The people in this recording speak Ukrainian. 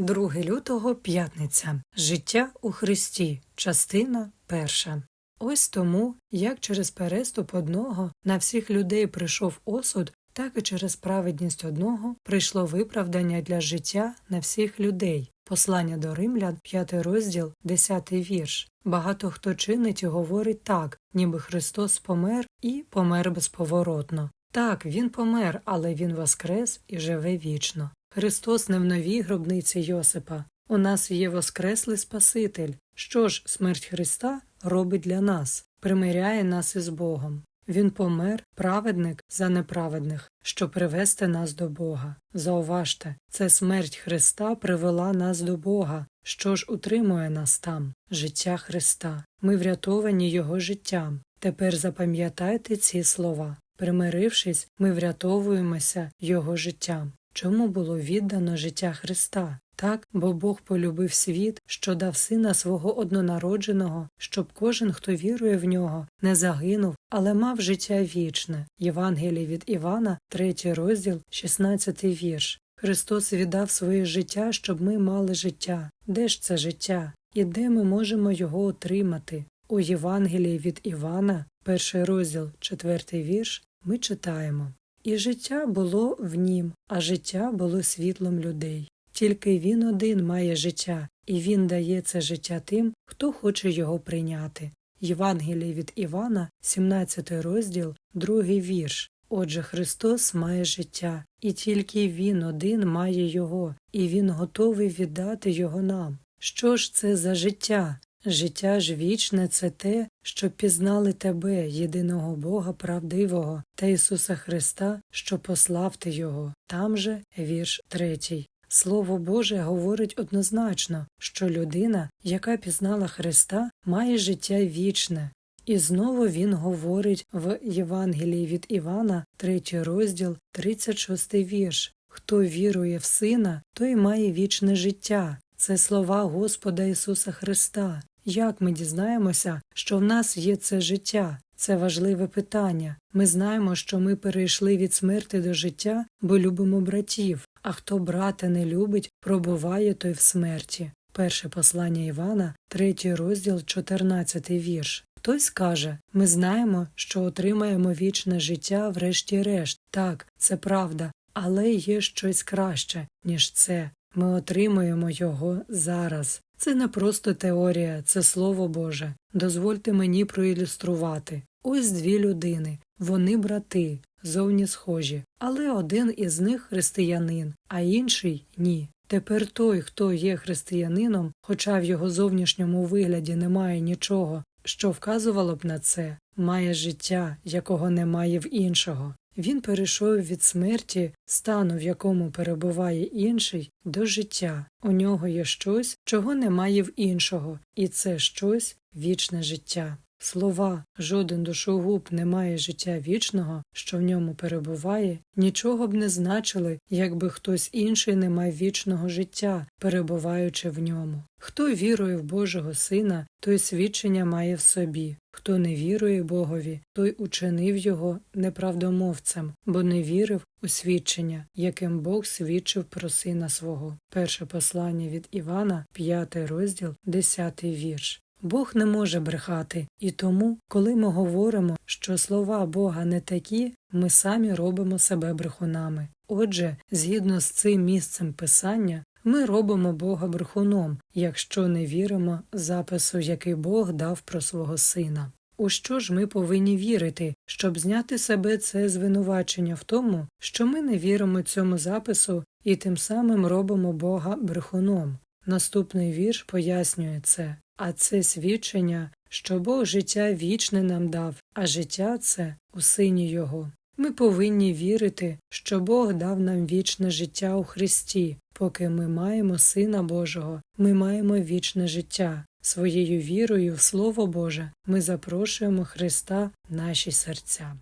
2 лютого п'ятниця. Життя у Христі. Частина перша. Ось тому, як через переступ одного на всіх людей прийшов осуд, так і через праведність одного прийшло виправдання для життя на всіх людей. Послання до римлян, 5 розділ, 10 вірш. Багато хто чинить і говорить так, ніби Христос помер і помер безповоротно. Так, він помер, але він воскрес і живе вічно. Христос не в новій гробниці Йосипа. У нас є воскреслий Спаситель. Що ж, смерть Христа робить для нас, примиряє нас із Богом. Він помер, праведник за неправедних, щоб привести нас до Бога. Зауважте, це смерть Христа привела нас до Бога. Що ж утримує нас там? Життя Христа. Ми врятовані Його життям. Тепер запам'ятайте ці слова. Примирившись, ми врятовуємося Його життям. Чому було віддано життя Христа? Так, бо Бог полюбив світ, що дав сина свого однонародженого, щоб кожен, хто вірує в нього, не загинув, але мав життя вічне. Євангеліє від Івана, 3 розділ, 16 вірш. Христос віддав своє життя, щоб ми мали життя. Де ж це життя? І де ми можемо його отримати? У Євангелії від Івана, перший розділ, 4 вірш, ми читаємо І життя було в нім, а життя було світлом людей. Тільки він один має життя, і він дає це життя тим, хто хоче його прийняти. Євангеліє від Івана, 17 розділ, 2 вірш. Отже, Христос має життя, і тільки Він один має його, і Він готовий віддати його нам. Що ж це за життя? Життя ж вічне це те, що пізнали тебе, єдиного Бога правдивого, та Ісуса Христа, що послав ти Його. Там же вірш третій. Слово Боже говорить однозначно, що людина, яка пізнала Христа, має життя вічне. І знову він говорить в Євангелії від Івана, 3 розділ, 36 вірш Хто вірує в Сина, той має вічне життя. Це слова Господа Ісуса Христа. Як ми дізнаємося, що в нас є це життя? Це важливе питання. Ми знаємо, що ми перейшли від смерти до життя, бо любимо братів, а хто брата не любить, пробуває той в смерті. Перше послання Івана, 3 розділ, 14 вірш. Хтось каже ми знаємо, що отримаємо вічне життя врешті-решт. Так, це правда, але є щось краще, ніж це. Ми отримуємо його зараз. Це не просто теорія, це слово Боже. Дозвольте мені проілюструвати. Ось дві людини, вони брати, зовні схожі, але один із них християнин, а інший ні. Тепер той, хто є християнином, хоча в його зовнішньому вигляді немає нічого, що вказувало б на це, має життя, якого немає в іншого. Він перейшов від смерті, стану, в якому перебуває інший, до життя. У нього є щось, чого немає в іншого, і це щось вічне життя. Слова жоден душогуб не має життя вічного, що в ньому перебуває, нічого б не значили, якби хтось інший не мав вічного життя, перебуваючи в ньому. Хто вірує в Божого Сина, той свідчення має в собі. Хто не вірує Богові, той учинив його неправдомовцем, бо не вірив у свідчення, яким Бог свідчив про сина свого. Перше послання від Івана, 5 розділ, 10 вірш. Бог не може брехати, і тому, коли ми говоримо, що слова Бога не такі, ми самі робимо себе брехунами. Отже, згідно з цим місцем писання, ми робимо Бога брехуном, якщо не віримо запису, який Бог дав про свого сина. У що ж ми повинні вірити, щоб зняти себе це звинувачення в тому, що ми не віримо цьому запису і тим самим робимо Бога брехуном. Наступний вірш пояснює це, а це свідчення, що Бог життя вічне нам дав, а життя це у сині Його. Ми повинні вірити, що Бог дав нам вічне життя у Христі, поки ми маємо Сина Божого, ми маємо вічне життя. Своєю вірою в Слово Боже ми запрошуємо Христа в наші серця.